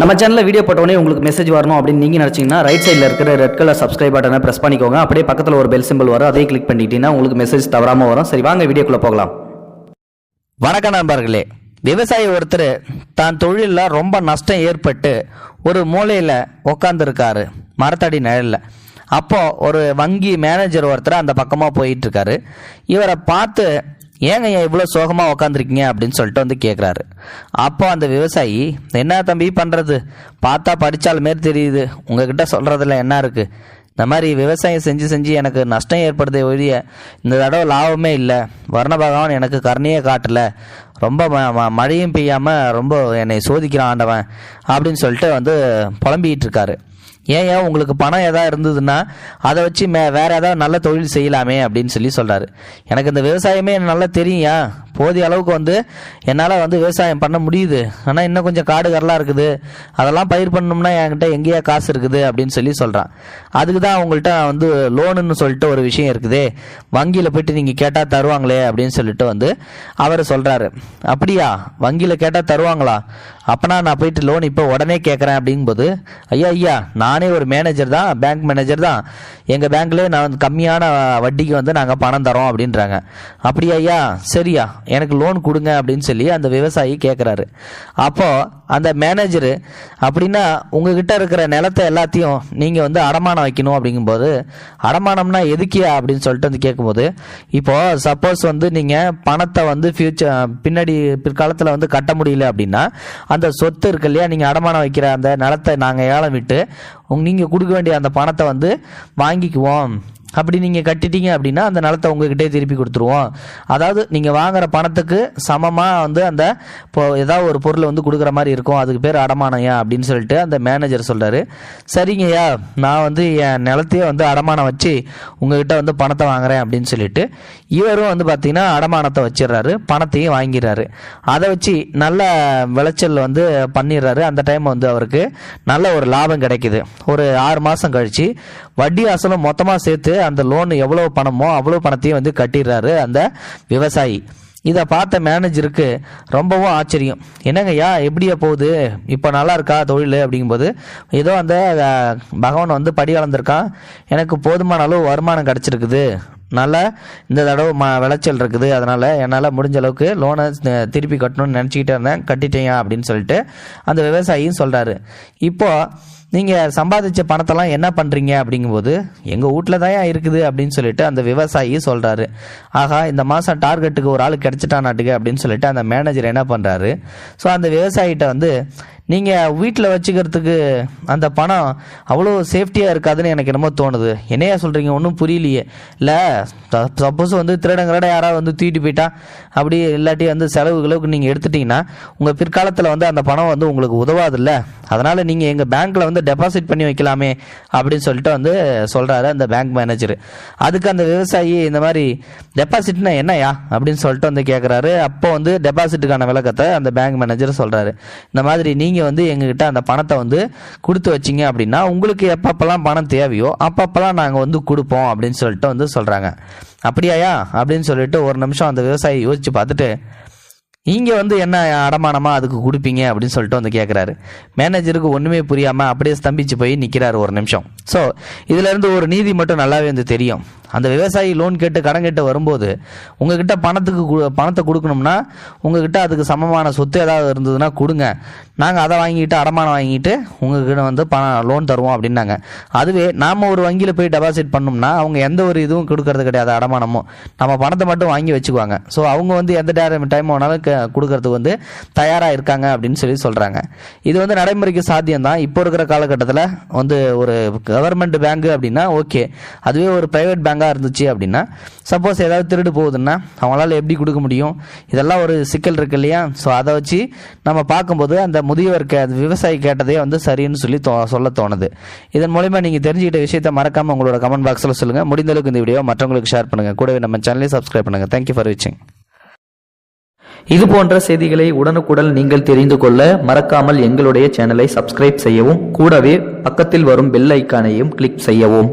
நம்ம சேனலில் வீடியோ போட்டோடனே உங்களுக்கு மெசேஜ் வரணும் அப்படின்னு நீங்கள் நினச்சிங்கன்னா ரைட் சைடில் இருக்கிற ரெட் கலர் சப்ஸ்கிரைப் பட்டனை ப்ரெஸ் பண்ணிக்கோங்க. அப்படியே பக்கத்தில் ஒரு பெல் சிம்பிள் வரும். அதே கிளிக் பண்ணிட்டீங்கன்னா உங்களுக்கு மெசேஜ் தவறாமல் வரும். சரி வாங்க வீடியோக்குள்ளே போகலாம். வணக்கம் நண்பர்களே. விவசாயி ஒருத்தர் தான் தொழிலில் ரொம்ப நஷ்டம் ஏற்பட்டு ஒரு மூலையில் உக்காந்துருக்காரு. மரத்தடி நிழலில். அப்போது ஒரு வங்கி மேனேஜர் ஒருத்தர் அந்த பக்கமாக போயிட்டுருக்காரு இவரை பார்த்து ஏங்க ஏன் இவ்வளோ சோகமாக உக்காந்துருக்கீங்க அப்படின்னு சொல்லிட்டு வந்து கேட்குறாரு அப்போ அந்த விவசாயி என்ன தம்பி பண்ணுறது பார்த்தா படித்தால் மாரி தெரியுது. உங்ககிட்ட சொல்கிறதுல என்ன இருக்குது இந்த மாதிரி விவசாயம் செஞ்சு செஞ்சு எனக்கு நஷ்டம் ஏற்படுதே ஒழிய இந்த தடவை லாபமே இல்லை. வர்ண பகவான் எனக்கு கருணையே காட்டலை. ரொம்ப ம- ம- மழையும் பெய்யாமல் ரொம்ப என்னை சோதிக்கிறான் ஆண்டவன். அப்படின்னு சொல்லிட்டு வந்து புலம்பிக்கிட்டு இருக்காரு. ஏன் ஏன் உங்களுக்கு பணம் எதாவது இருந்ததுன்னா அதை வச்சு மே வேறு ஏதாவது நல்ல தொழில் செய்யலாமே அப்படின்னு சொல்லி சொல்கிறாரு எனக்கு இந்த விவசாயமே நல்லா தெரியும்யா போதிய அளவுக்கு வந்து என்னால் வந்து விவசாயம் பண்ண முடியுது. ஆனால் இன்னும் கொஞ்சம் காடு கரலாக இருக்குது. அதெல்லாம் பயிர் பண்ணணும்னா என்கிட்ட எங்கேயா காசு இருக்குது அப்படின்னு சொல்லி சொல்கிறான் அதுக்கு தான் அவங்கள்ட்ட வந்து லோனுன்னு சொல்லிட்டு ஒரு விஷயம் இருக்குது. வங்கியில் போயிட்டு நீங்கள் கேட்டால் தருவாங்களே அப்படின்னு சொல்லிட்டு வந்து அவர் சொல்கிறாரு அப்படியா? வங்கியில் கேட்டால் தருவாங்களா? அப்போனா நான் போயிட்டு லோன் இப்போ உடனே கேட்குறேன் அப்படிங்கும்போது ஐயா ஐயா நானே ஒரு மேனேஜர் தான் பேங்க் மேனேஜர் தான். எங்கள் பேங்க்லேயே நான் வந்து கம்மியான வட்டிக்கு வந்து நாங்கள் பணம் தரோம் அப்படின்றாங்க. அப்படியா ஐயா? சரியா. எனக்கு லோன் கொடுங்க அப்படின்னு சொல்லி அந்த விவசாயி கேட்குறாரு அப்போது அந்த மேனேஜரு அப்படின்னா உங்ககிட்ட இருக்கிற நிலத்தை எல்லாத்தையும் நீங்கள் வந்து அடமானம் வைக்கணும் அப்படிங்கும்போது அடமானம்னா எதுக்கியா? அப்படின்னு சொல்லிட்டு வந்து கேட்கும்போது இப்போது சப்போஸ் வந்து நீங்கள் பணத்தை வந்து ஃபியூச்சர் பின்னாடி பிற்காலத்தில் வந்து கட்ட முடியல அப்படின்னா அந்த சொத்து இருக்கு இல்லையா? நீங்கள் அடமானம் வைக்கிற அந்த நிலத்தை நாங்கள் ஏலம் விட்டு உங் நீங்கள் கொடுக்க வேண்டிய அந்த பணத்தை வந்து வாங்கிக்குவோம். அப்படி நீங்கள் கட்டிட்டீங்க அப்படின்னா அந்த நிலத்தை உங்ககிட்டே திருப்பி கொடுத்துருவோம். அதாவது நீங்கள் வாங்குற பணத்துக்கு சமமாக வந்து அந்த இப்போ ஏதாவது ஒரு பொருளை வந்து கொடுக்குற மாதிரி இருக்கும். அதுக்கு பேர் அடமானயா அப்படின்னு சொல்லிட்டு அந்த மேனேஜர் சொல்கிறாரு சரிங்கய்யா நான் வந்து என் நிலத்தையே வந்து அடமானம் வச்சு உங்ககிட்ட வந்து பணத்தை வாங்குறேன் அப்படின்னு சொல்லிட்டு இவரும் வந்து பார்த்தீங்கன்னா அடமானத்தை வச்சிடுறாரு. பணத்தையும் வாங்கிடுறாரு. அதை வச்சு நல்ல விளைச்சல் வந்து பண்ணிடுறாரு. அந்த டைம் வந்து அவருக்கு நல்ல ஒரு லாபம் கிடைக்குது. ஒரு ஆறு மாதம் கழித்து வட்டி அசலும் மொத்தமாக சேர்த்து அந்த லோன் எவ்வளோ பணமோ அவ்வளோ பணத்தையும் வந்து கட்டிடுறாரு அந்த விவசாயி. இதை பார்த்த மேனேஜருக்கு ரொம்பவும் ஆச்சரியம். என்னங்கய்யா எப்படியா போகுது? இப்போ நல்லா இருக்கா தொழில்? அப்படிங்கும்போது ஏதோ அந்த பகவான் வந்து படி வளர்ந்துருக்கான். எனக்கு போதுமான அளவு வருமானம் கிடச்சிருக்குது. அதனால் இந்த தடவை ம விளைச்சல் இருக்குது. அதனால் என்னால் முடிஞ்ச அளவுக்கு லோனை திருப்பி கட்டணும்னு நினச்சிக்கிட்டே இருந்தேன். கட்டிட்டேயா அப்படின்னு சொல்லிட்டு அந்த விவசாயியும் சொல்கிறாரு இப்போது நீங்கள் சம்பாதிச்ச பணத்தெல்லாம் என்ன பண்ணுறீங்க அப்படிங்கும்போது எங்கள் வீட்டில் தான் இருக்குது அப்படின்னு சொல்லிட்டு அந்த விவசாயி சொல்கிறாரு ஆகா இந்த மாதம் டார்கெட்டுக்கு ஒரு ஆள் கிடச்சிட்டானாட்டுக்கு அப்படின்னு சொல்லிட்டு அந்த மேனேஜர் என்ன பண்ணுறாரு ஸோ அந்த விவசாயிகிட்ட வந்து நீங்கள் வீட்டில் வச்சுக்கிறதுக்கு அந்த பணம் அவ்வளோ சேஃப்டியாக இருக்காதுன்னு எனக்கு என்னமோ தோணுது. என்னையா சொல்கிறீங்க ஒன்றும் புரியலையே. இல்லை சப்போஸ் வந்து திருடங்கிறட யாராவது வந்து தூக்கிட்டு போயிட்டா அப்படி இல்லாட்டி வந்து செலவுகளுக்கு நீங்கள் எடுத்துட்டீங்கன்னா உங்கள் பிற்காலத்தில் வந்து அந்த பணம் வந்து உங்களுக்கு உதவாதுல்ல. அதனால் நீங்கள் எங்கள் பேங்க்கில் வந்து டெபாசிட் பண்ணி வைக்கலாமே அப்படின்னு சொல்லிட்டு வந்து சொல்கிறாரு அந்த பேங்க் மேனேஜர் அதுக்கு அந்த விவசாயி இந்த மாதிரி டெபாசிட்னா என்னையா அப்படின்னு சொல்லிட்டு வந்து கேட்குறாரு அப்போ வந்து டெபாசிட்டுக்கான விளக்கத்தை அந்த பேங்க் மேனேஜர் சொல்கிறாரு இந்த மாதிரி நீங்கள் நீங்கள் வந்து எங்ககிட்ட அந்த பணத்தை வந்து கொடுத்து வச்சீங்க அப்படின்னா உங்களுக்கு எப்பப்பெல்லாம் பணம் தேவையோ அப்பப்பெல்லாம் நாங்கள் வந்து கொடுப்போம் அப்படின்னு சொல்லிட்டு வந்து சொல்கிறாங்க அப்படியாயா? அப்படின்னு சொல்லிட்டு ஒரு நிமிஷம் அந்த விவசாயி யோசிச்சு பார்த்துட்டு நீங்கள் வந்து என்ன அடமானமாக அதுக்கு கொடுப்பீங்க? அப்படின்னு சொல்லிட்டு வந்து கேட்குறாரு மேனேஜருக்கு ஒன்றுமே புரியாமல் அப்படியே ஸ்தம்பிச்சு போய் நிற்கிறாரு ஒரு நிமிஷம். ஸோ இதுலேருந்து ஒரு நீதி மட்டும் நல்லாவே வந்து தெரியும். அந்த விவசாயி லோன் கேட்டு கடன் கேட்டு வரும்போது உங்ககிட்ட பணத்துக்கு கு- பணத்தை கொடுக்கணும்னா உங்ககிட்ட அதுக்கு சமமான சொத்து ஏதாவது இருந்ததுன்னா கொடுங்க. நாங்கள் அதை வாங்கிட்டு அடமானம் வாங்கிட்டு உங்ககிட்ட வந்து பணம் லோன் தருவோம் அப்படின்னாங்க. அதுவே நாம் ஒரு வங்கியில் போய் டெபாசிட் பண்ணோம்னா அவங்க எந்த ஒரு இதுவும் கொடுக்கறது கிடையாது அடமானமும். நம்ம பணத்தை மட்டும் வாங்கி வச்சுக்குவாங்க. ஸோ அவங்க வந்து எந்த டைம் டைம் வேணாலும் கொடுக்கறதுக்கு வந்து தயாராக இருக்காங்க அப்படின்னு சொல்லி சொல்கிறாங்க இது வந்து நடைமுறைக்கு சாத்தியம் தான் இப்போ இருக்கிற காலகட்டத்தில் வந்து ஒரு கவர்மெண்ட் பேங்க் அப்படின்னா ஓகே அதுவே ஒரு ப்ரைவேட் பேங்க் பேங்காக இருந்துச்சு அப்படின்னா சப்போஸ் ஏதாவது திருடு போகுதுன்னா அவங்களால எப்படி கொடுக்க முடியும்? இதெல்லாம் ஒரு சிக்கல் இருக்கு இல்லையா? ஸோ அதை வச்சு நம்ம பார்க்கும்போது அந்த முதியவர் கே விவசாயி கேட்டதே வந்து சரின்னு சொல்லி தோ சொல்ல தோணுது. இதன் மூலிமா நீங்கள் தெரிஞ்சுக்கிட்ட விஷயத்தை மறக்காமல் உங்களோட கமெண்ட் பாக்ஸில் சொல்லுங்கள் முடிந்த அளவுக்கு இந்த வீடியோ மற்றவங்களுக்கு ஷேர் பண்ணுங்கள் கூடவே நம்ம சேனலையும் சப்ஸ்கிரைப் பண்ணுங்கள் தேங்க்யூ ஃபார் வாட்சிங் இது போன்ற செய்திகளை உடனுக்குடன் நீங்கள் தெரிந்து கொள்ள மறக்காமல் எங்களுடைய சேனலை சப்ஸ்கிரைப் செய்யவும் கூடவே பக்கத்தில் வரும் பெல் ஐக்கானையும் கிளிக் செய்யவும்.